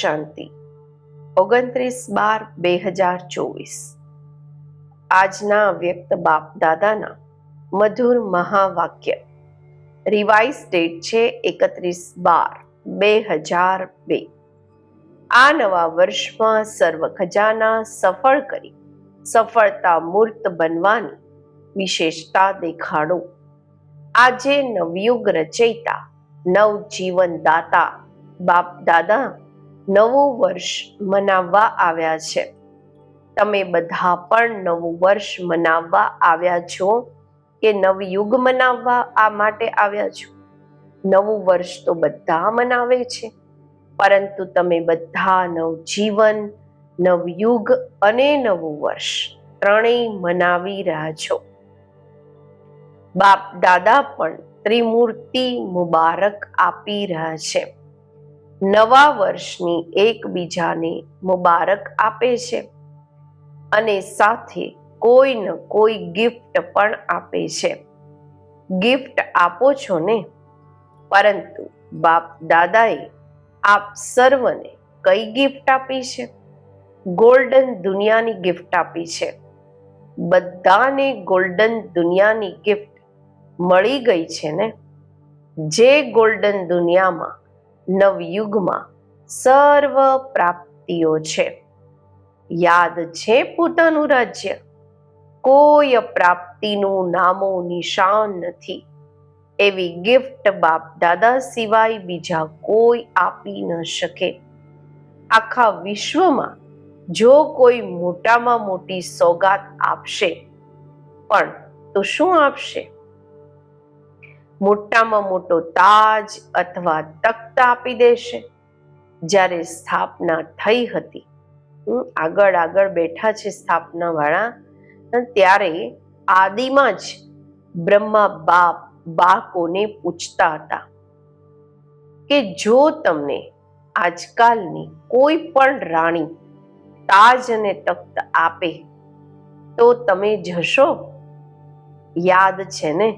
શાંતિ. ઓગણત્રીસ બાર બે હજાર ચોવીસ. આજના વ્યક્ત બાપ દાદાના મધુર મહાવાક્ય. રિવાઇઝ ડેટ છે એકત્રીસ બાર બે હજાર બે. આ નવા વર્ષમાં સર્વ ખજાના સફળ કરી, સફળતા મૂર્ત બનવાની વિશેષતા દેખાડો. આજે નવયુગ રચયિતા નવજીવન દાતા બાપ દાદા નવું વર્ષ મનાવવા આવ્યા છે. તમે બધા પણ નવું વર્ષ મનાવવા આવ્યા છો કે નવયુગ મનાવવા આ માટે આવ્યા છો? નવું વર્ષ તો બધા મનાવે છે, પરંતુ તમે બધા નવજીવન નવયુગ અને નવું વર્ષ ત્રણેય મનાવી રહ્યા છો. બાપ દાદા પણ ત્રિમૂર્તિ મુબારક આપી રહ્યા છે. નવા વર્ષની એકબીજાને મુબારક આપે છે અને સાથે કોઈ ન કોઈ ગિફ્ટ પણ આપે છે. ગિફ્ટ આપો છો ને? પરંતુ બાપ દાદાએ આપ સર્વને કઈ ગિફ્ટ આપી છે? ગોલ્ડન દુનિયાની ગિફ્ટ આપી છે. બધાને ગોલ્ડન દુનિયાની ગિફ્ટ મળી ગઈ છે ને? જે ગોલ્ડન દુનિયામાં નવયુગમાં સર્વ પ્રાપ્તિઓ છે. યાદ છે પોતાનું રાજ્ય? કોઈ પ્રાપ્તિનું નામો નિશાન નથી. એવી ગિફ્ટ બાપ દાદા સિવાય બીજા કોઈ આપી ન શકે. આખા વિશ્વમાં જો કોઈ મોટામાં મોટી સોગાત આપશે, પણ તો શું આપશે? મોટામાં મોટો તાજ અથવા તખ્ત આપી દેશે. જ્યારે સ્થાપના થઈ હતી, હું આગળ આગળ બેઠા છે સ્થાપના વાળા ત્યારે આદિમાં જ બ્રહ્મા બાપ બાળકોને પૂછતા હતા કે જો તમને આજકાલની કોઈ પણ રાણી તાજ અને તખ્ત આપે, તો તમે જશો? યાદ છે ને?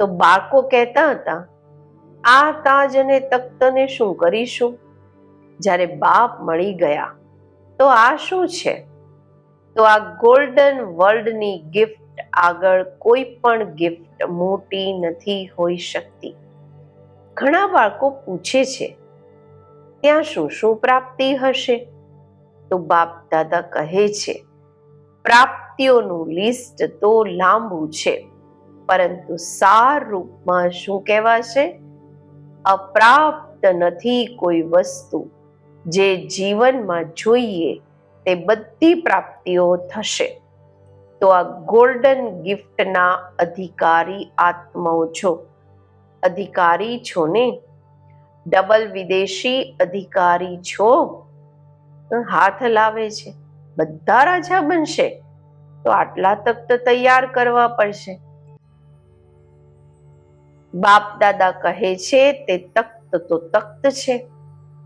તો બાળકો કહેતા હતા, આ તાજ અને તખ્તને શું કરીશું? જ્યારે બાપ મળી ગયા, તો આ શું છે? તો આ ગોલ્ડન વર્લ્ડની ગિફ્ટ આગળ કોઈ પણ ગિફ્ટ મોટી નથી હોઈ શકતી. ઘણા બાળકો પૂછે છે, ત્યાં શું શું પ્રાપ્તિ હશે? તો બાપ દાદા કહે છે, પ્રાપ્તિઓનું લિસ્ટ તો લાંબુ છે. પરંતુ સાર રૂપમાં શું કહેવાશે? અપ્રાપ્ત નથી કોઈ વસ્તુ જે જીવનમાં જોઈએ તે બધી પ્રાપ્તિઓ થશે. તો આ ગોલ્ડન ગિફ્ટના અધિકારી આત્માઓ છો. અધિકારી છો ને? ડબલ વિદેશી અધિકારી છો? હાથ લાવે છે. બધા રાજા બનશે. તો આટલા તક તો તૈયાર કરવા પડશે. બાપ દાદા કહે છે, તે તખ્ત તો તખ્ત છે,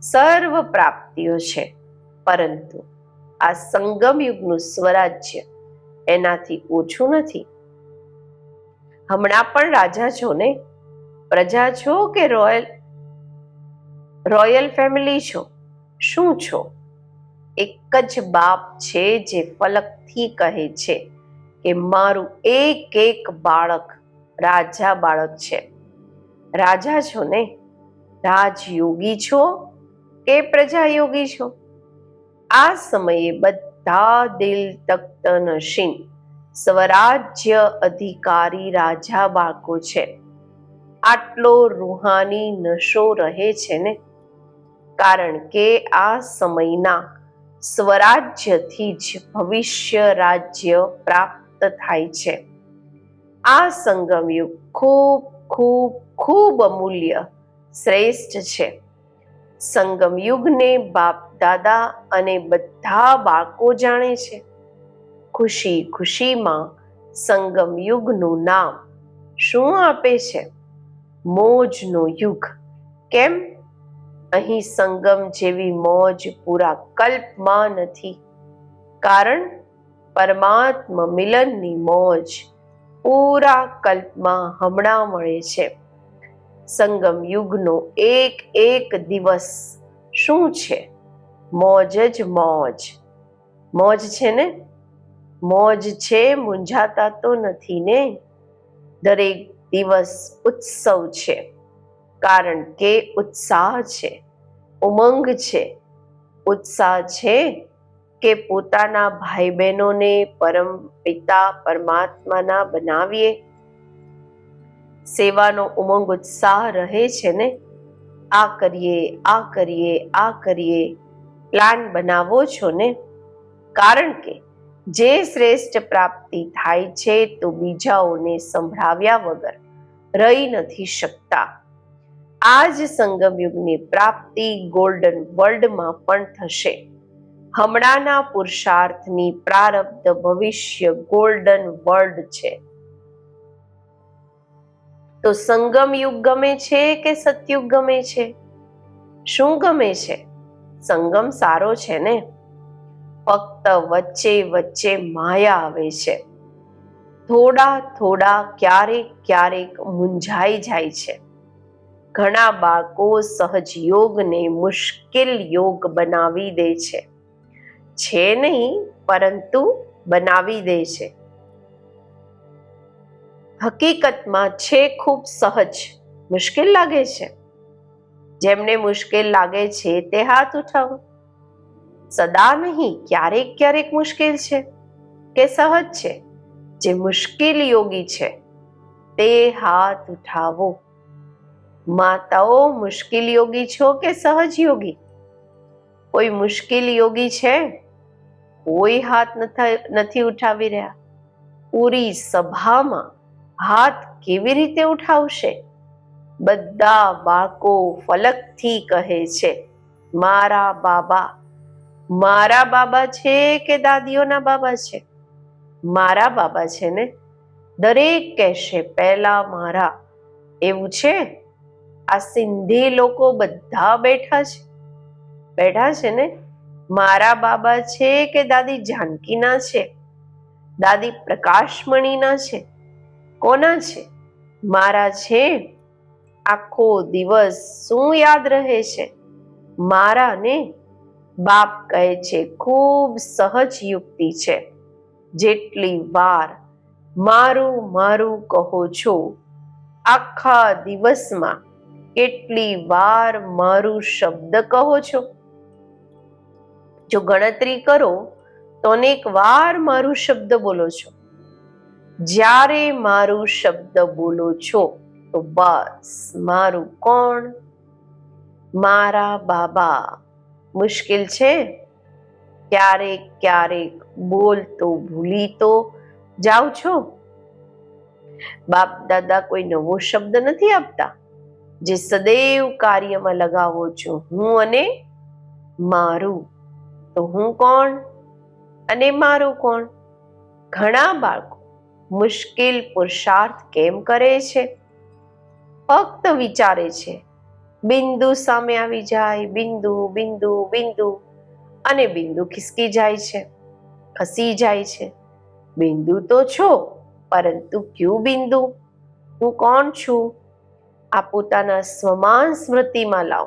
સર્વ પ્રાપ્તિઓ છે. પરંતુ આ સંગમ યુગનું સ્વરાજ્ય એનાથી ઓછું નથી. હમણાં પણ રાજા છો ને? પ્રજા છો કે રોયલ? રોયલ ફેમિલી છો? શું છો? એક જ બાપ છે જે ફલકથી કહે છે કે મારું એક એક બાળક રાજા બાળક છે. રાજા છો ને? રાજયોગી છો કે પ્રજાયોગી છો? આ સમયે બધા દિલ તખ્ત નશીન, સ્વરાજ્ય અધિકારી રાજા બાકો છે. આટલો રૂહાની નશો રહે છે ને? કારણ કે આ સમયના સ્વરાજ્યથી જ ભવિષ્ય રાજ્ય પ્રાપ્ત થાય છે. આ સંગમયુગ ખૂબ ખૂબ ખૂબ અમૂલ્ય, શ્રેષ્ઠ છે. સંગમ યુગને બાપ દાદા અને બધા બાળકો જાણે છે. ખુશી ખુશીમાં સંગમ યુગનું નામ શું આપે છે? મોજનો યુગ. કેમ? અહીં સંગમ જેવી મોજ પૂરા કલ્પમાં નથી. કારણ પરમાત્મા મિલનની મોજ પૂરા કલ્પમાં હમણાં મળે છે. સંગમ યુગનો એક એક દિવસ શું છે? મોજ જ મોજ. મોજ છે ને? મોજ છે, મૂંઝાતા તો નથી ને? દરેક દિવસ ઉત્સવ છે. કારણ કે ઉત્સાહ છે. ઉમંગ છે. ઉત્સાહ છે કે પોતાના ભાઈ બહેનોને પરમ પિતા પરમાત્માના બનાવીએ. સેવાનો ઉમંગ, ઉત્સાહ રહે છે ને? આ કરીએ આ કરીએ આ કરીએ. પ્લાન બનાવો છો ને? કારણ કે જે શ્રેષ્ઠ પ્રાપ્તિ થાય છે તો બીજાઓને સંભળાવ્યા વગર રહી નથી શકતા. આ જ સંગમયુગની પ્રાપ્તિ ગોલ્ડન વર્લ્ડમાં પણ થશે. હમણાંના પુરુષાર્થની પ્રારબ્ધ ભવિષ્ય ગોલ્ડન વર્લ્ડ છે. તો સંગમ યુગ ગમે છે કે સતયુગ ગમે છે? શું ગમે છે? સંગમ સારો છે ને? ફક્ત વચ્ચે વચ્ચે માયા આવે છે. થોડા થોડા ક્યારેક ક્યારેક મૂંઝાઈ જાય છે. ઘણા બાળકો સહજ યોગને મુશ્કેલ યોગ બનાવી દે છે. છે નહીં, પરંતુ બનાવી દે છે. હકીકતમાં છે ખૂબ સહજ. મુશ્કેલ લાગે છે. જેમને મુશ્કેલ લાગે છે તે હાથ ઉઠાવો. સદા નહીં, ક્યારેક ક્યારેક મુશ્કેલ છે કે સહજ છે. જે મુશ્કેલ યોગી છે તે હાથ ઉઠાવો. માતાઓ, મુશ્કેલ યોગી છો કે સહજ યોગી? કોઈ મુશ્કેલ યોગી છે? કોઈ હાથ નથી ઉઠાવી રહ્યા. પૂરી સભામાં હાથ કેવી રીતે ઉઠાવશે? બધા બાળકો ફલકથી કહે છે, મારા બાબા મારા બાબા છે કે દાદીઓના બાબા છે? મારા બાબા છે ને? દરેક કહેશે, પહેલા મારા. એવું છે? આ સિંધી લોકો બધા બેઠા છે. બેઠા છે ને? મારા બાબા છે કે દાદી જાનકીના છે? દાદી પ્રકાશમણીના છે? કોના છે? મારા છે? આખો દિવસ શું યાદ રહે છે? મારા ને બાપ કહે છે, ખૂબ સહજ યુક્તિ છે. જેટલી વાર મારું મારું કહો છો, આખા દિવસમાં કેટલી વાર મારું શબ્દ કહો છો. જો ગણતરી કરો, તો અનેક વાર મારું શબ્દ બોલો છો. જ્યારે મારું શબ્દ બોલો છો, તો બસ, મારું કોણ? મારા બાબા. મુશ્કેલ છે? ક્યારેક ક્યારેક બોલતો ભૂલી તો જાઓ છો. બાપ દાદા કોઈ નવો શબ્દ નથી આપતા, જે સદૈવ કાર્યમાં લગાવો છો. હું અને મારું. તો હું કોણ? અને મારું કોણ? ઘણા બાળકો મુશ્કેલ પુરુષાર્થ કેમ કરે છે? ફક્ત વિચારે છે. બિંદુ સામે આવી જાય, બિંદુ બિંદુ બિંદુ, અને બિંદુ ખિસકી જાય છે, ખસી જાય છે. બિંદુ તો છો, પરંતુ ક્યું બિંદુ? હું કોણ છું? આ પોતાના સ્વમાન સ્મૃતિમાં લાવ,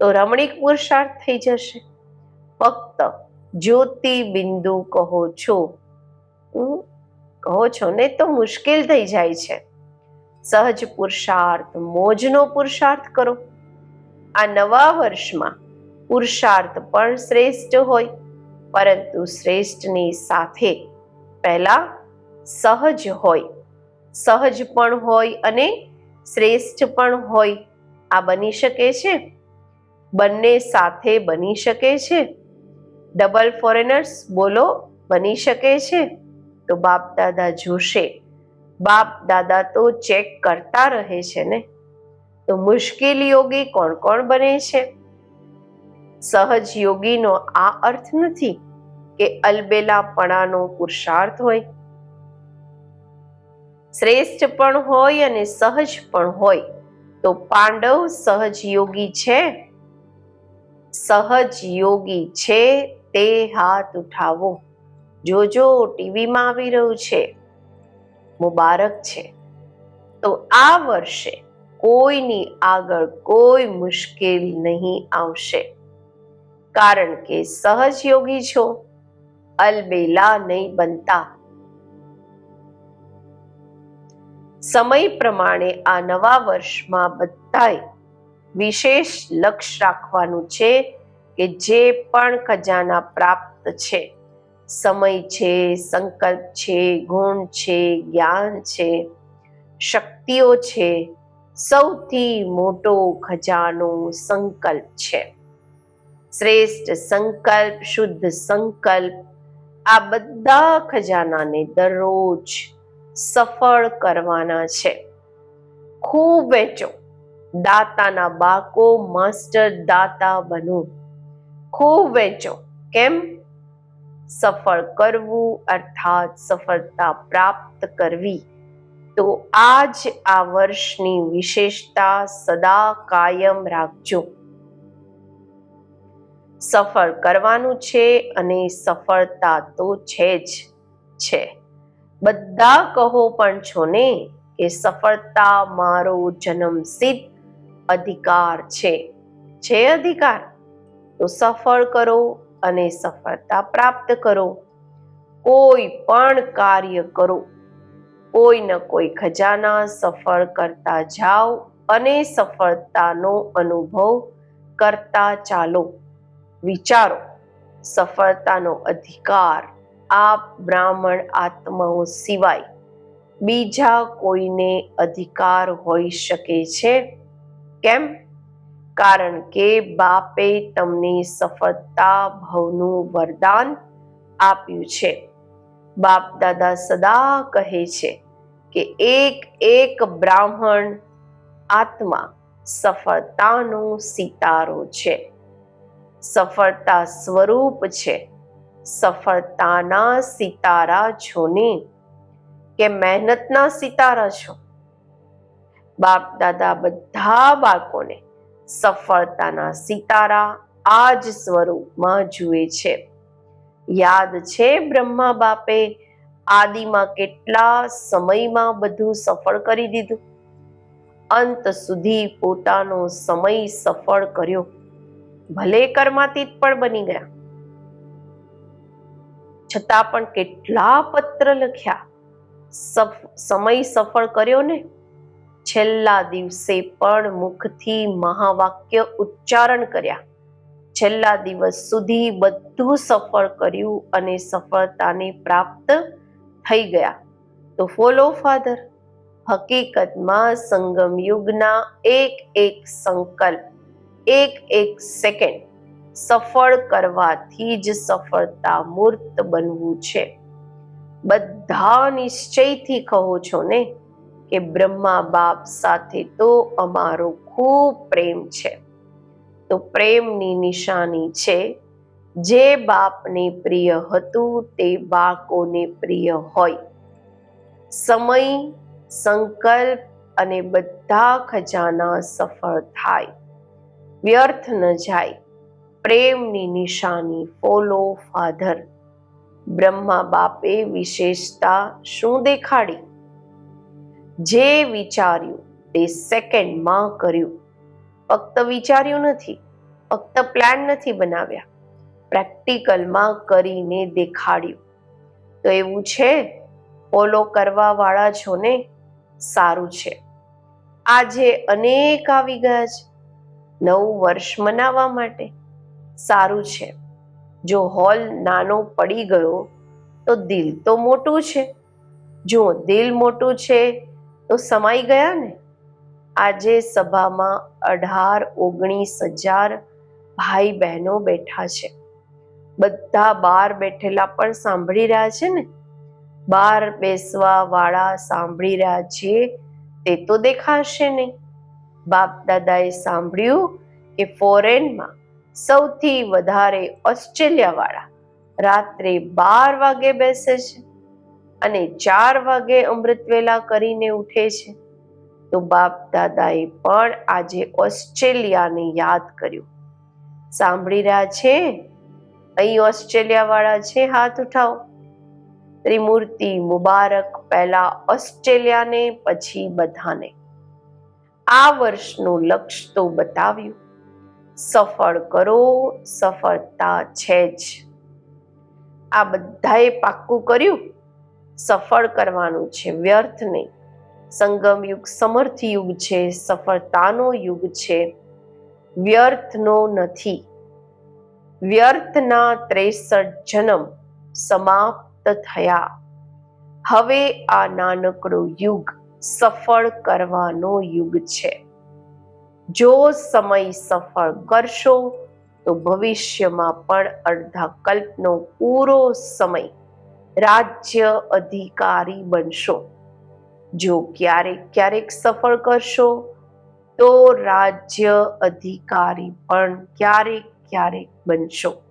તો રમણીક પુરુષાર્થ થઈ જશે. ફક્ત જ્યોતિ બિંદુ કહો છો. કહો છો ને તો મુશ્કેલ થઈ જાય છે. સહજ પુરુષાર્થ, મોજનો પુરુષાર્થ કરો. આ નવા વર્ષમાં પુરુષાર્થ પણ શ્રેષ્ઠ હોય, પરંતુ શ્રેષ્ઠની સાથે પહેલા સહજ હોય. સહજ પણ હોય અને શ્રેષ્ઠ પણ હોય. આ બની શકે છે? બંને સાથે બની શકે છે? ડબલ ફોરેનર્સ બોલો, બની શકે છે? તો બાપ દાદા જોશે. બાપ દાદા તો ચેક કરતા રહે છે ને? તો મુશ્કેલ યોગી કોણ કોણ બને છે? સહજ યોગીનો આ અર્થ નથી કે અલબેલાપણાનો પુરુષાર્થ હોય. શ્રેષ્ઠ પણ હોય અને સહજ પણ હોય. તો પાંડવ સહજ યોગી છે? સહજ યોગી છે તે હાથ ઉઠાવો. જોજો, ટીવીમાં આવી રહ્યું છે. મુબારક છે. તો આ વર્ષે કોઈની આગળ કોઈ મુશ્કેલ નહીં આવશે. કારણ કે સહજ યોગી છો. અલબેલા નહીં બનતા. સમય પ્રમાણે આ નવા વર્ષમાં બધાએ વિશેષ લક્ષ્ય રાખવાનું છે કે જે પણ ખજાના પ્રાપ્ત છે. સમય છે, સંકલ્પ છે, ગુણ છે, જ્ઞાન છે, શક્તિઓ છે, સૌથી મોટો ખજાનો સંકલ્પ છે. શ્રેષ્ઠ સંકલ્પ, શુદ્ધ સંકલ્પ, આ બધા ખજાનાને દરરોજ સફળ કરવાના છે. ખૂબ વેચો. દાતાના બાકો માસ્ટર દાતા બનો. ખૂબ વેચો. કેમ? સફળ કરવું અર્થાત સફળતા પ્રાપ્ત કરવી. તો આજ આ વર્ષની વિશેષતા સદા કાયમ રાખજો. સફળ કરવાનું છે અને સફળતા તો છે જ છે. બધા કહો પણ છો ને કે સફળતા મારો જન્મસિદ્ધ અધિકાર છે. છે અધિકાર? તો સફળ કરો અને સફળતા પ્રાપ્ત કરો. કોઈ પણ કાર્ય કરો. કોઈ ન કોઈ ખજાના સફળ કરતા જાઓ અને સફળતાનો અનુભવ કરતા ચાલો. વિચારો, સફળતાનો અધિકાર આ બ્રાહ્મણ આત્માઓ સિવાય બીજા કોઈને અધિકાર હોઈ શકે છે? કેમ? કારણ કે બાપે તમને સફળતા ભવનું વરદાન આપ્યું છે. બાપ દાદા સદા કહે છે કે એક એક બ્રાહ્મણ આત્મા સફળતાનો સિતારો છે. સફળતા સ્વરૂપ છે. સફળતાના સિતારા છો ને કે મહેનતના સિતારા છો? બાપ દાદા બધા બાળકોને સફળતાના સિતારા આ જ સ્વરૂપમાં જુએ છે. યાદ છે બ્રહ્મા બાપે આદિમાં કેટલા સમયમાં બધું સફળ કરી દીધું? અંત સુધી પોતાનો સમય સફળ કર્યો. ભલે કર્માતીત પણ બની ગયા. છતાં પણ કેટલા પત્ર લખ્યા? સમય સફળ કર્યો ને? છેલ્લા દિવસે પણ મુખથી મહાવાક્ય ઉચ્ચારણ કર્યા. છેલ્લા દિવસ સુધી બધું સફળ કર્યું અને સફળતાને પ્રાપ્ત થઈ ગયા. તો ફોલો, ફાધર. હકીકતમાં સંગમ યુગના એક એક સંકલ્પ, એક એક સેકન્ડ સફળ કરવાથી જ સફળતા મૂર્ત બનવું છે. બધા નિશ્ચયથી કહો છો ને? કે બ્રહ્મા બાપ સાથે તો અમારો ખૂબ પ્રેમ છે. તો પ્રેમની નિશાની છે, જે બાપને પ્રિય હતું તે બાળકોને પ્રિય હોય. સમય, સંકલ્પ અને બધા ખજાના સફળ થાય. વ્યર્થ ન જાય. પ્રેમની નિશાની ફોલો ફાધર. બ્રહ્મા બાપે વિશેષતા શું દેખાડી? જે વિચાર્યું તે સેકન્ડમાં કર્યું. ફક્ત વિચાર્યું નથી, ફક્ત પ્લાન નથી બનાવ્યા. પ્રેક્ટિકલમાં કરીને દેખાડ્યું. તો એવું છે? ફોલો કરવાવાળા છો ને સારું છે. આજે અનેક આવી ગયા છે. નવું વર્ષ મનાવવા માટે સારું છે. જો હોલ નાનો પડી ગયો તો દિલ તો મોટું છે. જો દિલ મોટું છે તો સમાઈ ગયા ને? આજે સભામાં અઢાર, ઓગણીસ હજાર ભાઈ બહેનો બેઠા છે. બધા બાર બેઠેલા પણ સાંભળી રહ્યા છે ને? બાર બેસવા વાળા સાંભળી રહ્યા છે, તે તો દેખાશે નહીં. બાપ દાદાએ સાંભળ્યું કે ફોરેનમાં સૌથી વધારે ઓસ્ટ્રેલિયા વાળા રાત્રે બાર વાગે બેસે છે. અને ચાર વાગે અમૃતવેલા કરીને ઉઠે છે. તો બાપ દાદાએ પણ આજે ઓસ્ટ્રેલિયાને યાદ કર્યું. સાંભળી રહ્યા છે? અહીં ઓસ્ટ્રેલિયા વાળા છે, હાથ ઉઠાવો. ત્રિમૂર્તિ મુબારક પહેલા ઓસ્ટ્રેલિયાને, પછી બધાને. આ વર્ષનું લક્ષ્ય તો બતાવ્યું. સફળ કરો, સફળતા છે જ. આ બધાએ પાક્કું કર્યું? સફળ કરવાનું છે, વ્યર્થ નહીં. સંગમ યુગ સમર્થ યુગ છે, સફળતાનો યુગ છે. વ્યર્થનો નથી. વ્યર્થના ત્રેસઠ જન્મ સમાપ્ત થયા. હવે આ નાનકડો યુગ સફળ કરવાનો યુગ છે. જો સમય સફળ કરશો, તો ભવિષ્યમાં પણ અડધા કલ્પનો પૂરો સમય રાજ્ય અધિકારી બનશો. જો ક્યારેક ક્યારેક સફળ કરશો, તો રાજ્ય અધિકારી પણ ક્યારેક ક્યારેક બનશો.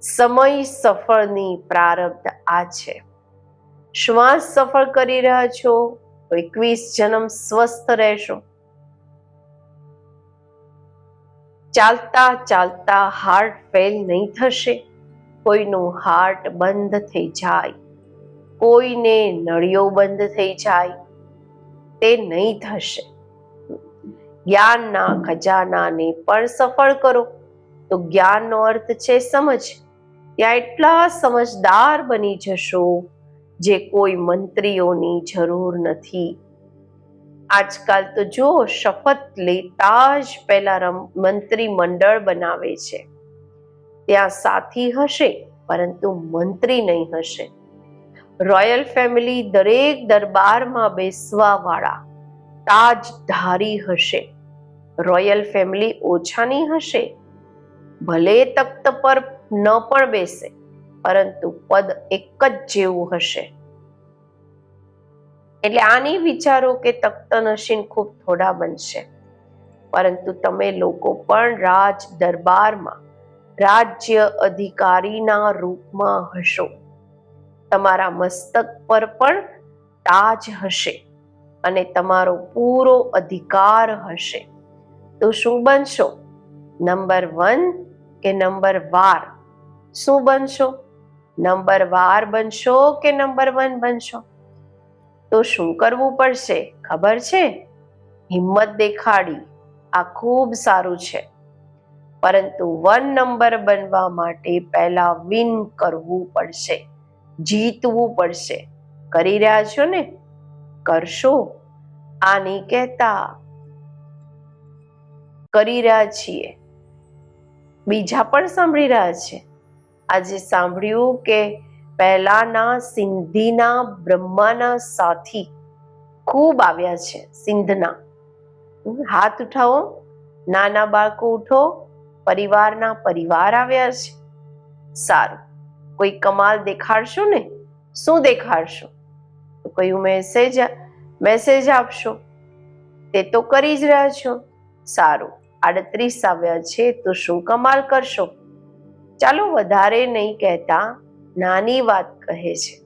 સમય સફળની પ્રારબ્ધ આ છે. શ્વાસ સફળ કરી રહ્યા છો એકવીસ જન્મ સ્વસ્થ રહેશો. ચાલતા ચાલતા હાર્ટ ફેલ નહીં થશે. કોઈનું હાર્ટ બંધ થઈ જાય, કોઈને નળીઓ બંધ થઈ જાય, તે નહીં થશે. જ્ઞાનના ખજાનાને પણ સફળ કરો. તો જ્ઞાનનો અર્થ છે સમજ. ત્યાં એટલા સમજદાર બની જશો જે કોઈ મંત્રીઓની જરૂર નથી. આજકાલ તો જો શપથ લેતા જ પહેલા મંત્રી મંડળ બનાવે છે. ત્યાં સાથી હશે, પરંતુ મંત્રી નહીં હશે. રોયલ ફેમિલી દરેક દરબારમાં બેસવા વાળા તાજધારી હશે. રોયલ ફેમિલી ઓછાની હશે. ભલે તખ્ત પર ન પણ બેસે, પરંતુ પદ એક જ જેવું હશે. એટલે આની વિચારો કે તખ્ત નશીન ખૂબ થોડા બનશે. પરંતુ તમે લોકો પણ રાજ દરબારમાં રાજ્ય અધિકારીના રૂપમાં હશો. તમારા મસ્તક પર પણ તાજ હશે અને તમારો પૂરો અધિકાર હશે. તો શું બનશો? નંબર વન કે નંબર વાર શું બનશો? નંબર વાર બનશો કે નંબર વન બનશો? તો શું કરવું પડશે? ખબર છે? હિંમત દેખાડી. આ ખૂબ સારું છે. પરંતુ વન નંબર બનવા માટે પહેલા વિન કરવું પડશે. જીતવું પડશે. કરી રહ્યા છો ને? કરશો. આ નહીં કહેતા કરી રહ્યા છીએ. બીજા પણ સાંભળી રહ્યા છે. આજે સાંભળ્યું કે પહેલાના સિંધીના બ્રહ્માના સાથી ખૂબ આવ્યા છે સિંધના. હાથ ઉઠાવો. નાના બાળકો ઉઠો. પરિવારના પરિવાર આવ્યા છે. સારું, કોઈ કમાલ દેખાડશો ને? શું દેખાડશો? તો કયું મેસેજ મેસેજ આપશો? તે તો કરી જ રહ્યા છો. સારું, આડત્રીસ આવ્યા છે, તો શું કમાલ કરશો? ચાલો વધારે નહીં કહેતા, નાની વાત કહે છે.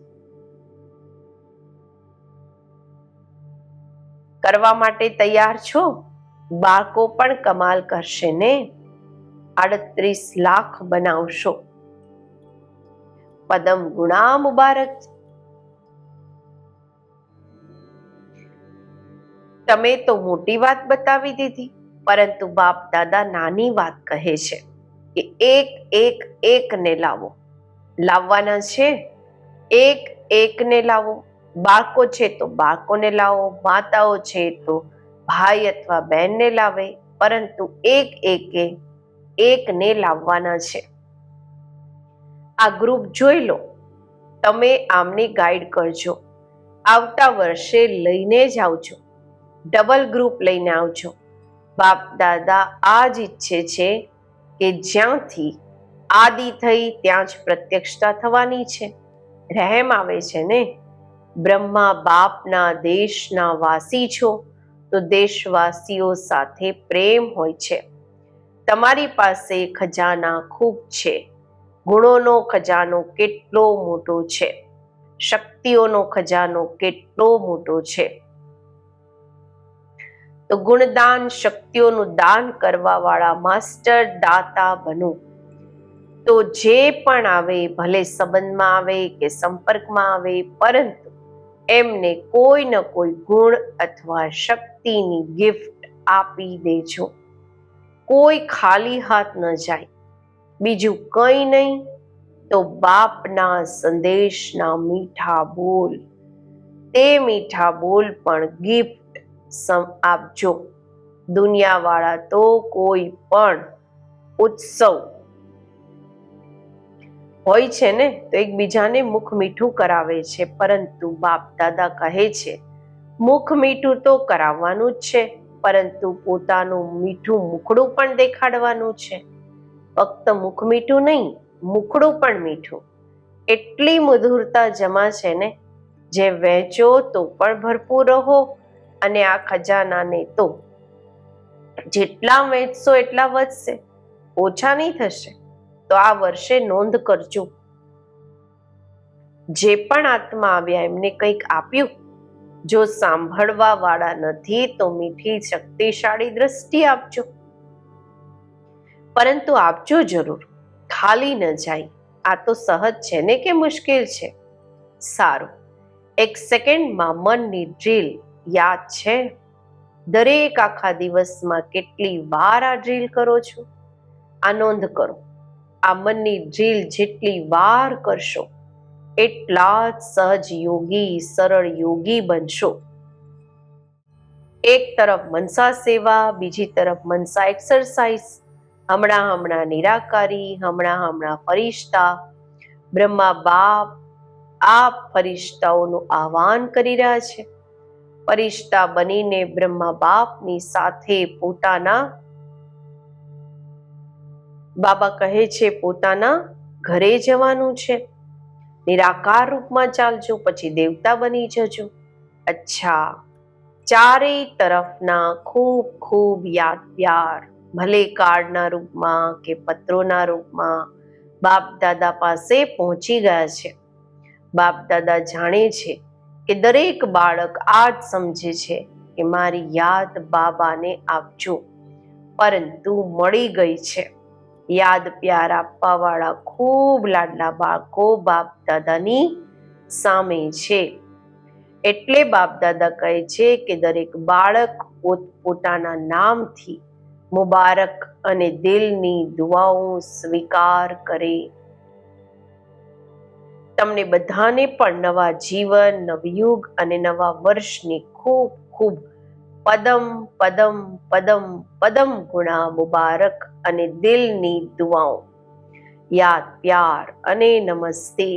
કરવા માટે તૈયાર છો? બાળકો પણ કમાલ કરશે ને? આડત્રીસ લાખ બનાવશો પદમ ગુણા મુબારક તમે તો મોટી વાત બતાવી દીધી, પરંતુ બાપ દાદા નાની વાત કહે છે કે એક એક એકને લાવો। લાવવાના છે? એક એકને લાવો। બાળકો છે તો બાળકોને લાવો, માતાઓ છે તો ભાઈ અથવા બહેનને લાવે, પરંતુ એક એકે એકને લાવવાના છે. આ ગ્રુપ જોઈ લો. તમે આમને ગાઈડ કરજો. આવતા વર્ષે લઈને જ આવજો. ડબલ ગ્રુપ લઈને આવજો. બાપ, દાદા આ જ ઈચ્છે છે કે જ્યાંથી આદિ થઈ ત્યાં જ પ્રત્યક્ષતા થવાની છે. રહેમ આવે છે ને? બ્રહ્મા બાપના દેશના વાસી છો તો દેશવાસીઓ સાથે પ્રેમ હોય છે. તમારી પાસે ખજાના ખૂબ છે. ગુણોનો ખજાનો કેટલો મોટો છે. શક્તિઓનો ખજાનો કેટલો મોટો છે. તો ગુણદાન શક્તિઓનું દાન કરવા વાળા માસ્ટર દાતા બનો. તો જે પણ આવે, ભલે સંબંધમાં આવે કે સંપર્કમાં આવે, પરંતુ એમને કોઈ ન કોઈ ગુણ અથવા શક્તિની ગિફ્ટ આપી દેજો. કોઈ ખાલી હાથ ન જાય. બીજું કંઈ નહીં, તો બાપના સંદેશના મીઠા બોલ. તે મીઠા બોલ પણ ગિફ્ટ આપજો. દુનિયાવાળા તો કોઈ પણ ઉત્સવ હોય છે ને, તો એકબીજાને મુખ મીઠું કરાવે છે. પરંતુ બાપ દાદા કહે છે, મુખ મીઠું તો કરાવવાનું જ છે. પરંતુ પોતાનું મીઠું મુખડું પણ દેખાડવાનું છે. ફક્ત મુખ મીઠું નહીં, મુખડું પણ મીઠું. એટલી મધુરતા જમા છે ને, જે વહેંચો તો પણ ભરપૂર રહો અને આ ખજાનાને તો જેટલા વહેંચશો એટલા વધશે, ઓછા નહીં થશે. તો આ વર્ષે નોંધ કરજો. જે પણ આત્મા આવ્યા એમને કંઈક આપ્યું જો સાંભળવા વાળા નથી તો મીઠી શક્તિશાળી દ્રષ્ટિ આપજો. પરંતુ આપજો જરૂર. ખાલી ન જાય. આ તો સહજ છે ને કે મુશ્કેલ છે? સારું. એક સેકન્ડમાં મનની ડ્રીલ યાદ છે? દરેક આખા દિવસમાં કેટલી વાર આ ડ્રીલ કરો છો? આ નોંધ કરો. આ મનની ડ્રીલ જેટલી વાર કરશો એટલા જ સહજ યોગી, સરળ યોગી બનશો. એક તરફ મનસા સેવા, બીજી તરફ મનસા એક્સરસાઇઝ હમણાં હમણાં નિરાકારી, હમણાં હમણાં ફરિશ્તા. બ્રહ્મા બાપ આ ફરિશ્તાઓનું આહવાન કરી રહ્યા છે. ફરિશ્તા બનીને બ્રહ્મા બાપની સાથે પોતાના બાબા કહે છે, પોતાના ઘરે જવાનું છે. નિરાકાર રૂપમાં ચાલજો, પછી દેવતા બની જજો. અચ્છા, ચારેય તરફના ખૂબ ખૂબ યાદ પ્યાર. ભલે કાર્ડના રૂપમાં કે પત્રોના રૂપમાં બાપ દાદા પાસે પહોંચી ગયા છે. બાપ દાદા જાણે છે કે દરેક બાળક આ જ સમજે છે કે મારી યાદ બાબાને આપજો. પરંતુ મળી ગઈ છે. યાદ પ્યાર આપવાવાળા ખૂબ લાડલા બાળકો બાપ દાદાની સામે છે. એટલે બાપ દાદા કહે છે કે દરેક બાળક પોતપોતાના નામથી મુબારક અને દિલની દુઆઓ સ્વીકાર કરે. તમને બધાને પણ નવા જીવન નવયુગ અને નવા વર્ષની ખૂબ ખૂબ પદમ પદમ પદમ પદમ ગુણા મુબારક અને દિલની દુઆઓ. યાદ પ્યાર અને નમસ્તે.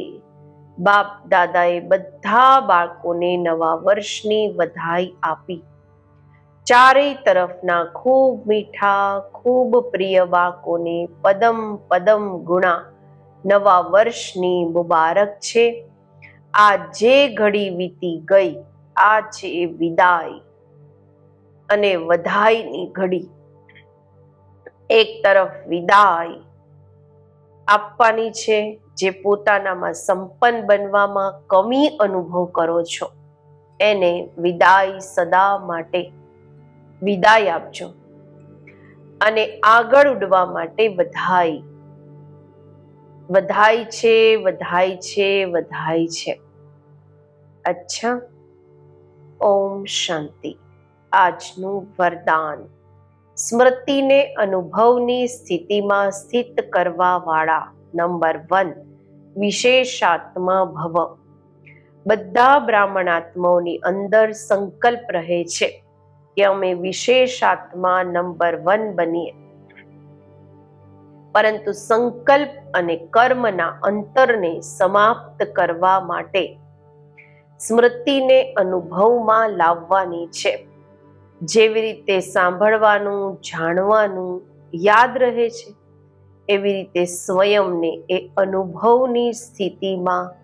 બાપ દાદાએ બધા બાળકોને નવા વર્ષની વધાઈ આપી. ચારેય તરફના ખૂબ મીઠા, ખૂબ પ્રિય બાળકોને પદમ પદમ ગુણા નવા વર્ષની મુબારક છે. આ જે ઘડી વીતી ગઈ, આ છે વિદાય અને વધાઈની ઘડી. એક તરફ વિદાય આપવાની છે, જે પોતાનામાં સંપન્ન બનવામાં કમી અનુભવ કરો છો. એને વિદાય સદા માટે વિદાય આપજો. અને આગળ ઉડવા માટે વધાઈ વધાય છે વધાય છે વધાય છે. અચ્છા. ઓમ શાંતિ. આજનું વરદાન. સ્મૃતિને અનુભવની સ્થિતિમાં સ્થિત કરવા વાળા નંબર વન, વિશેષાત્મા ભવ. બધા બ્રાહ્મણાત્માઓની અંદર સંકલ્પ રહે છે કે અમે વિશેષાત્મા નંબર વન બનીએ. પરંતુ સંકલ્પ અને કર્મના અંતરને સમાપ્ત કરવા માટે સ્મૃતિને અનુભવમાં લાવવાની છે. જેવી રીતે સાંભળવાનું, જાણવાનું યાદ રહે છે, એવી રીતે સ્વયંને એ અનુભવની સ્થિતિમાં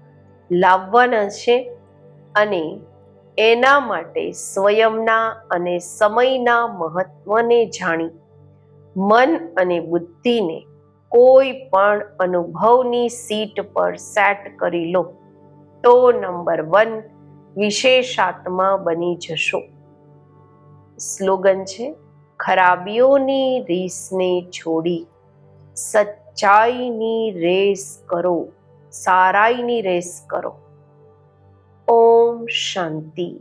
લાવવાના છે અને એના માટે સ્વયંના અને સમયના મહત્વને જાણી મન અને બુદ્ધિને કોઈ પણ અનુભવની સીટ પર સેટ કરી લો. તો નંબર વન વિશેષાત્મા બની જશો. સ્લોગન છે ખરાબીઓની રીસને છોડી સચ્ચાઈની રેસ કરો સારાઈની રેસ કરો. ઓમ શાંતિ.